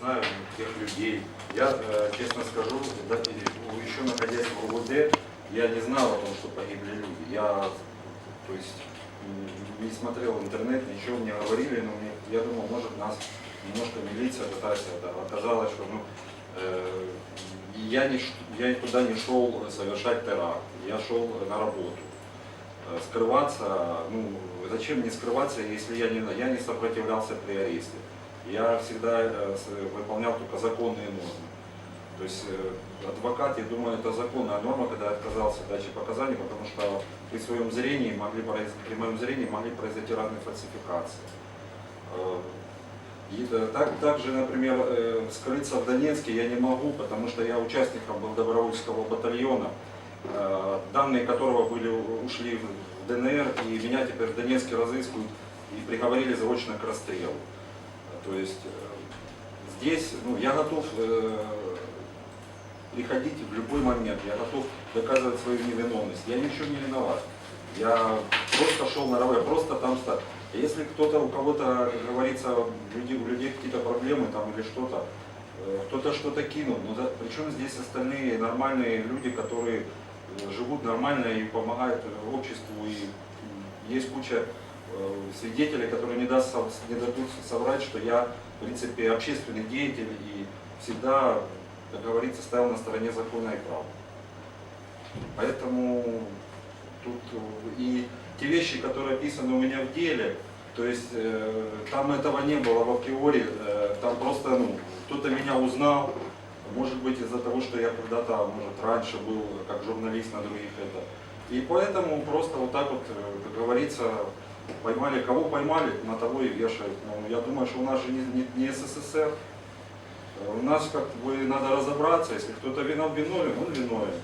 знаю тех людей. Я, э, честно скажу, да, ну, еще находясь в УВД, я не знал о том, что погибли люди. Я, то есть, не смотрел интернет, ничего мне говорили, но мне, я думал, может нас немножко милиция пытается, это оказалось, что ну, э, я, не, я туда не шел совершать теракт, я шел на работу. Э, Скрываться, ну, зачем мне скрываться, если я не, я не сопротивлялся при аресте. Я всегда э, выполнял только законные нормы. То есть э, адвокат, я думаю, это законная норма, когда я отказался от дачи показаний, потому что при своем зрении могли при моем зрении могли произойти разные фальсификации. Э, и, так, также, например, скрыться в Донецке я не могу, потому что я участником был добровольческого батальона, данные которого были ушли в ДНР, и меня теперь в Донецке разыскивают и приговорили заочно к расстрелу. То есть э, здесь ну, я готов э, приходить в любой момент, я готов доказывать свою невиновность. Я ничего не виноват. Я просто шел на работу, просто там стал. Если кто-то, у кого-то, как говорится, у людей, у людей какие-то проблемы там или что-то, э, кто-то что-то кинул, ну да, причем здесь остальные нормальные люди, которые живут нормально и помогают обществу, и есть куча свидетелей, которые не, даст, не дадут соврать, что я, в принципе, общественный деятель и всегда, как говорится, стоял на стороне закона и права. Поэтому тут э, и те вещи, которые описаны у меня в деле, то есть э, там этого не было в априори, э, там просто ну, кто-то меня узнал, может быть из-за того, что я когда-то, может, раньше был как журналист на других это. И поэтому просто вот так вот, э, как говорится, поймали, кого поймали, на того и вешают. Ну, я думаю, что у нас же не, не- не СССР. Э, У нас как бы надо разобраться, если кто-то виновен, виновен, он виновен.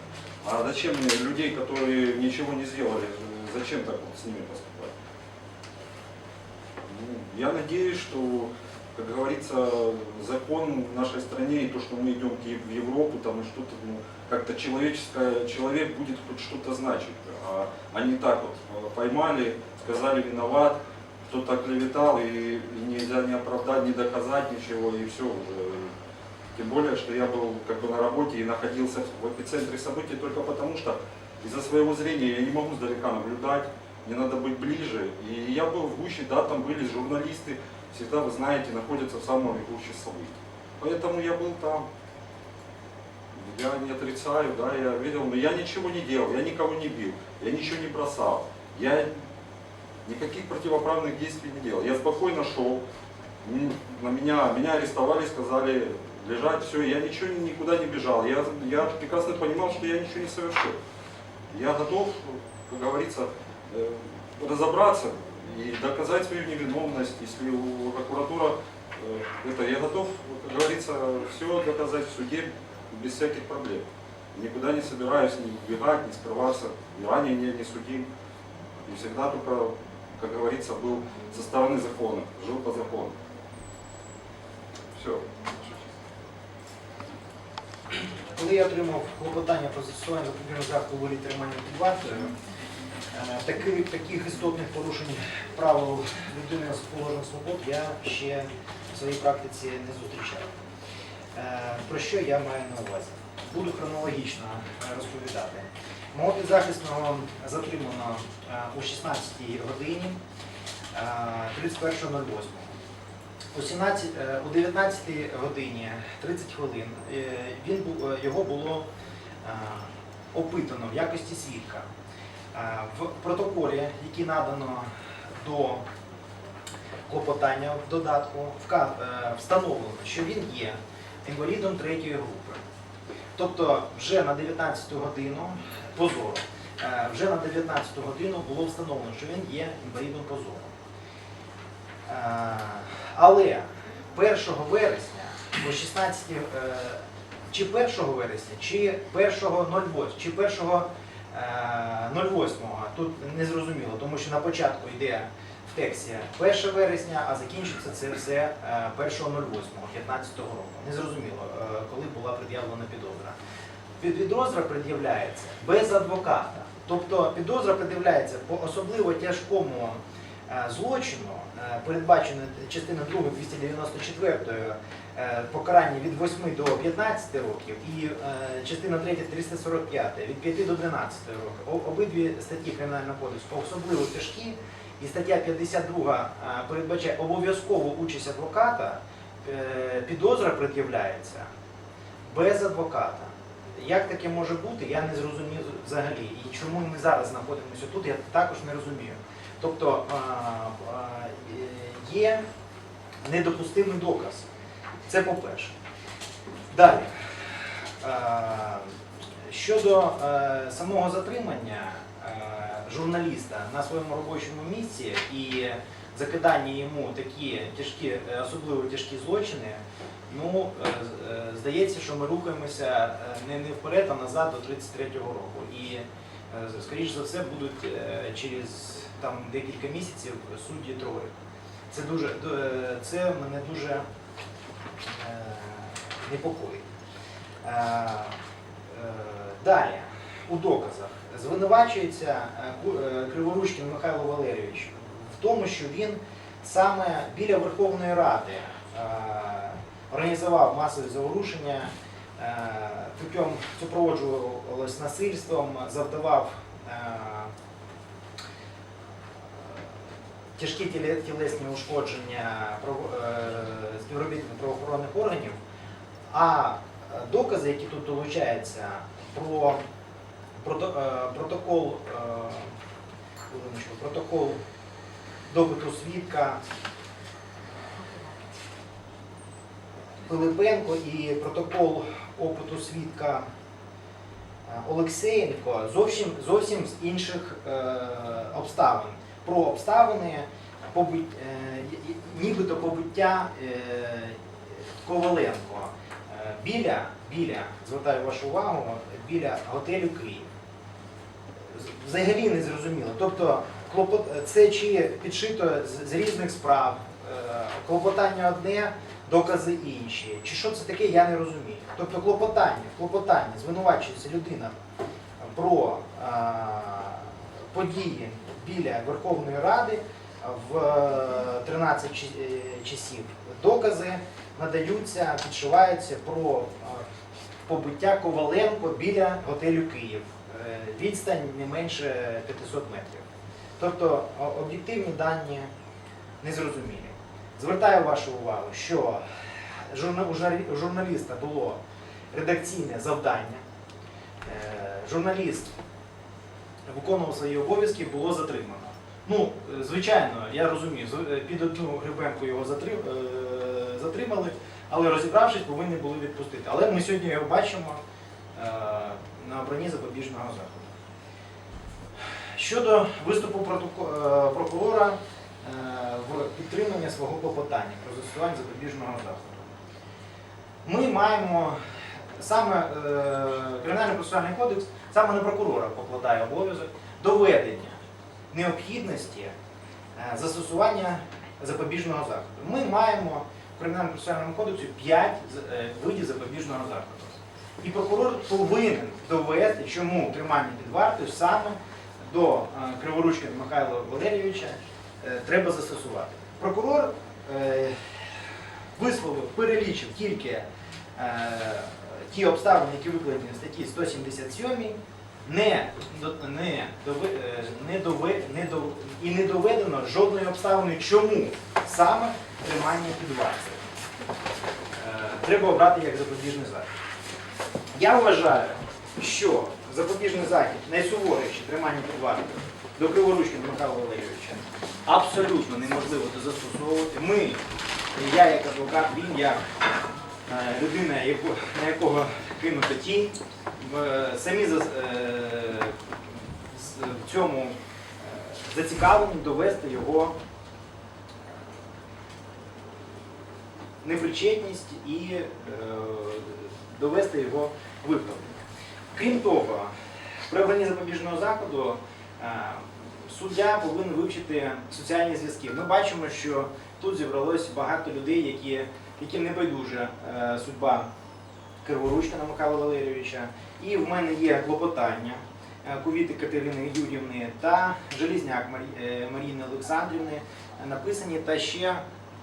А зачем мне людей, которые ничего не сделали, зачем так вот с ними поступать? Ну, я надеюсь, что, как говорится, закон в нашей стране и то, что мы идем в Европу, там и что-то, ну, как-то человеческое, человек будет хоть что-то значить, а, не так вот э, поймали, сказали виноват, кто-то клеветал и, и нельзя не оправдать, не доказать ничего и все. Тем более, что я был как бы на работе и находился в эпицентре событий только потому, что из-за своего зрения я не могу сдалека наблюдать, мне надо быть ближе. И я был в гуще, да, там были журналисты, всегда, вы знаете, находятся в самом гуще событий. Поэтому я был там. Я не отрицаю, да, я видел, но я ничего не делал, я никого не бил, я ничего не бросал, я никаких противоправных действий не делал. Я спокойно шел, на меня, меня арестовали, сказали лежать, все, я ничего ни- никуда не бежал. Я, я прекрасно понимал, что я ничего не совершил. Я готов, как говорится, э, разобраться и доказать свою невиновность. Если у прокуратура э, это, я готов, как говорится, все доказать в суде без всяких проблем. Никуда не собираюсь ни убегать, ни скрываться, и ранее не, не судим. И всегда только, как говорится, был со стороны закона, жил по закону. Все. Коли я отримав клопотання про застосування запобіжного заходу у вигляді тримання під вартою, е, таки- таких істотних порушень правил людини з положених свобод я ще в своїй практиці не зустрічав. Е, Про що я маю на увазі? Буду хронологічно е, розповідати. Мого підзахисного затримано е, о 16 годині е, 31.08. О 17, о 19 годині 30 хвилин він його було опитано в якості свідка. В протоколі, який надано до клопотання в додатку, встановлено, що він є інвалідом третьої групи. Тобто вже на 19 годину позору, е, вже на 19 годину було встановлено, що він є інвалідом позору. Е, Але 1 вересня о 16 е, чи 1 вересня, чи 1.08, чи 1.08, тут не зрозуміло, тому що на початку йде в тексті 1 вересня, а закінчиться це все е, 1.08.15 року. Не зрозуміло, е, коли була пред'явлена підозра. Підозра пред'являється без адвоката. Тобто підозра пред'являється по особливо тяжкому е, злочину, е, передбачено частиною 2 294 е, покарання від 8 до 15 років і е, частина 3 345 від 5 до 12 років. Обидві статті Кримінального кодексу особливо тяжкі. І стаття 52 е, передбачає обов'язкову участь адвоката, підозра пред'являється без адвоката. Як таке може бути, я не зрозумів взагалі. І чому ми зараз знаходимося тут, я також не розумію. Тобто є недопустимий доказ. Це по-перше. Далі. Щодо самого затримання журналіста на своєму робочому місці і закидання йому такі тяжкі, особливо тяжкі злочини, ну, е, е, здається, що ми рухаємося е, не, вперед, а назад до 33-го року. І, скоріш за все, будуть е, через там, декілька місяців судді троє. Це, дуже, е, це мене дуже е, непокоїть. Е, е, Далі, у доказах звинувачується е, е, Криворучкін Михайло Валерійович в тому, що він саме біля Верховної Ради е, організував масові заворушення, е, путем супроводжувалось насильством, завдавав е, тяжкі тілесні ушкодження е, правоохоронних органів, а докази, які тут долучаються про протокол, протокол допиту свідка Пилипенко і протокол опиту свідка е, Олексєєнко зовсім, зовсім з інших е, обставин. Про обставини побут, е, нібито побуття Коваленко біля, біля, звертаю вашу увагу, біля готелю Київ. Взагалі не зрозуміло. Тобто це чи підшито з, різних справ, клопотання одне, докази інші. Чи що це таке, я не розумію. Тобто клопотання, в клопотанні звинувачується людина про е, події біля Верховної Ради в е, 13 е, часів. Докази надаються, підшиваються про е, побиття Коваленко біля готелю Київ. Е, Відстань не менше 500 метрів. Тобто об'єктивні дані незрозумілі. Звертаю вашу увагу, що у журналіста було редакційне завдання. Е, Журналіст виконував свої обов'язки, було затримано. Ну, звичайно, я розумію, е, під одну грибенку його е, затримали, але розібравшись, повинні були відпустити. Але ми сьогодні його бачимо на обранні запобіжного заходу. Щодо виступу прокурора в підтримання свого клопотання про застосування запобіжного заходу. Ми маємо саме е, Кримінальний процесуальний кодекс саме на прокурора покладає обов'язок доведення необхідності е, застосування запобіжного заходу. Ми маємо в Кримінальному процесуальному кодексі 5 видів запобіжного заходу. І прокурор повинен довести, чому тримання під вартою саме до е, Криворучка Михайла Валерійовича е, треба застосувати. Прокурор е, висловив, перелічив тільки е, ті обставини, які викладені в статті 177, не, не, е, не, не і не доведено жодної обставини, чому саме тримання під вартою. Е, Треба обрати як запобіжний захід. Я вважаю, що запобіжний захід найсуворіший тримання під вартою до Криворучки Михайла Валерійовича абсолютно неможливо застосовувати. Ми, я як адвокат, він як е, людина, на якого кинута тінь, самі за- е, в цьому е, зацікавлені довести його непричетність і е, довести його виправдання. Крім того, при обранні запобіжного заходу е, суддя повинен вивчити соціальні зв'язки. Ми бачимо, що тут зібралось багато людей, які, яким не байдужа е, судьба Криворучкина Михайла Валерійовича. І в мене є клопотання е, Кувіти Катерини Юрівни та Желізняк е, Маріни Олександрівни написані та ще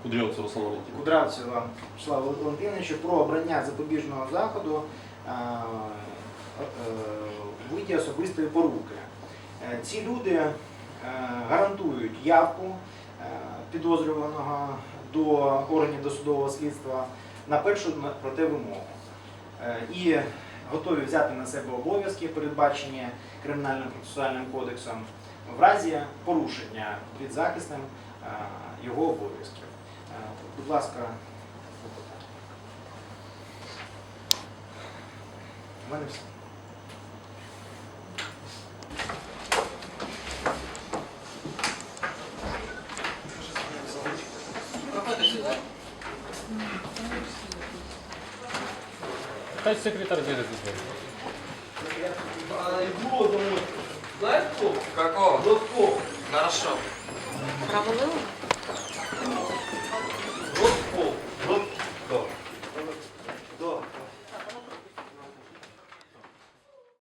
Кудрявцев Руслан Валентинович. Кудравцева Вячеслава Валентиновича про обрання запобіжного заходу в виді особистої поруки. Ці люди гарантують явку е, підозрюваного до органів досудового слідства на першу проти вимогу. Е, І готові взяти на себе обов'язки, передбачені Кримінальним процесуальним кодексом, в разі порушення підзахисним е, його обов'язків. Е, Будь ласка, клопотання. У мене все. Хай секретар вирізить. Знаешь кто? Какого? Хорошо. Провалили?